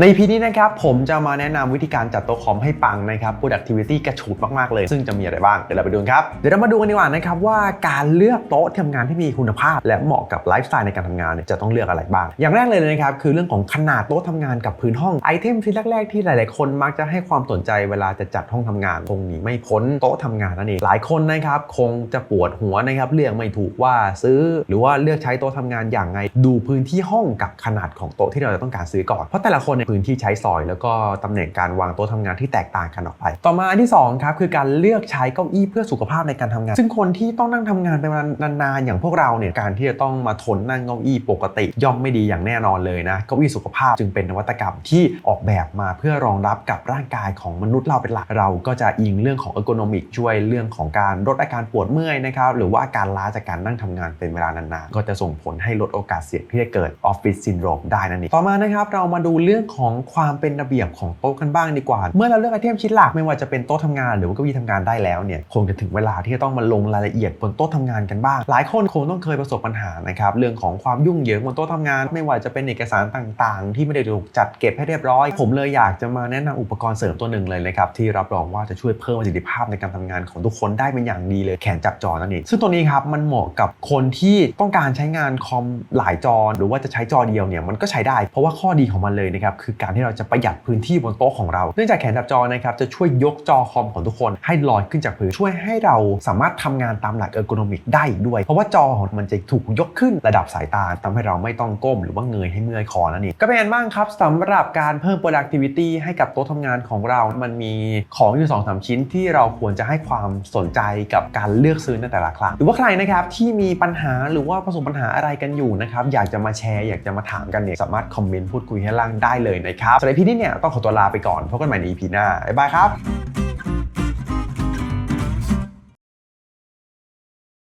ในพีนี้นะครับผมจะมาแนะนำวิธีการจัดโต๊ะคอมให้ปังนะครับ productivity กระฉูดมาก ๆ เลย ซึ่งจะมีอะไรบ้าง เดี๋ยวเราไปดูครับ เดี๋ยวเรามาดูกันดีกว่านะครับว่าการเลือกโต๊ะทำงานที่มีคุณภาพ และเหมาะกับไลฟ์สไตล์ในการทำงานเนี่ยจะต้องเลือกอะไรบ้าง อย่างแรกเลยนะครับคือเรื่องของขนาดโต๊ะทำงานกับพื้นห้องไอเทมที่แรก ๆ ที่หลาย ๆ คนมักจะให้ความสนใจเวลาจะจัดห้องทำงานคงหนีไม่พ้นโต๊ะทำงานนั่นเองหลายคนนะครับคงจะปวดหัวนะครับเลือกไม่ถูกว่าซื้อ หรือว่าเลือกใช้โต๊ะทำงานอย่างไง ดูพื้นที่ห้องกับขนาดของโต๊ะที่เราจะต้องการซื้อก่อนเพราะแต่ละคนพื้นที่ใช้สอย แล้วก็ตำแหน่งการวางโต๊ะทำงานที่แตกต่างกันออกไป ต่อมาอันที่สองครับคือการเลือกใช้เก้าอี้เพื่อสุขภาพในการทำงาน ซึ่งคนที่ต้องนั่งทำงานเป็นเวลานานๆอย่างพวกเราเนี่ยการที่จะต้องมาทนนั่งเก้าอี้ปกติ ย่อมไม่ดีอย่างแน่นอนเลยนะเก้าอี้สุขภาพจึงเป็นนวัตกรรมที่ออกแบบมาเพื่อรองรับกับร่างกายของมนุษย์เราเป็นหลักเราก็จะอิงเรื่องของเอ r โ o นมิกช่วยเรื่องของการลดอาการปวดเมื่อยนะครับหรือว่าอาการล้าจากการนั่งทำงานเป็นเวลานานๆก็จะส่งผลให้ลดโอกาสเสี่ยงที่จะเกิดออฟฟิศซินโดรมได้นั่นเองต่อมานะครับเรามาดูเรื่องของความเป็นระเบียบของโต๊ะกันบ้างดีกว่า เมื่อเราเลือกไอเทมชิ้นหลักไม่ว่าจะเป็นโต๊ะทำงานหรือว่าเก้าอี้ทำงานได้แล้วเนี่ยคงจะถึงเวลาที่จะต้องมาลงรายละเอียดบนโต๊ะทำงานกันบ้าง หลายคนคงต้องเคยประสบปัญหานะครับเรื่องของความยุ่งเหยิงบนโต๊ะทำงาน ไม่ว่าจะเป็นเอกสารต่างๆ ที่ไม่ได้ถูกจัดเก็บให้เรียบร้อย ผมเลยอยากจะมาแนะนำอุปกรณ์เสริมตัวหนึ่งเลยนะครับที่รับรองว่าจะช่วยเพิ่มประสิทธิภาพในการทำงานของทุกคนได้เป็นอย่างดีเลยแขนจับจอนั่นเองซึ่งตัวนี้ครับมันเหมาะกับคนที่ต้องการใช้งานคอมหลายจอหรือว่าจะใช้จอเดียวเนี่ยมันก็ใช้ได้ เพราะว่าข้อดีของมันเลยนะครับคือการที่เราจะประหยัดพื้นที่บนโต๊ะของเรา เนื่องจากแขนจับจอนะครับจะช่วยยกจอคอมของทุกคนให้ลอยขึ้นจากพื้นช่วยให้เราสามารถทำงานตามหลักเออร์โกนมิกได้ด้วย เพราะว่าจอของมันจะถูกยกขึ้นระดับสายตาทำให้เราไม่ต้องก้มหรือว่าเงยให้เมื่อยคอนั่นเองก็เป็นอันบ้างครับสำหรับการเพิ่ม productivity ให้กับโต๊ะทำงานของเรา มันมีของอยู่2อสชิ้นที่เราควรจะให้ความสนใจกับการเลือกซื้อในแต่ละครั้งหรือว่าใครนะครับที่มีปัญหาหรือว่าประสบปัญหาอะไรกันอยู่นะครับอยากจะมาแชร์ อยากจะมาถามกันเนี่ยสามารถคอมเมนต์พูดคุยให้ล่างได้เลยยนะครับสำหรับพี่นี่เนี่ยต้องขอตัวลาไปก่อนพบกันใหม่ใน EP หน้าบ๊ายบายครับ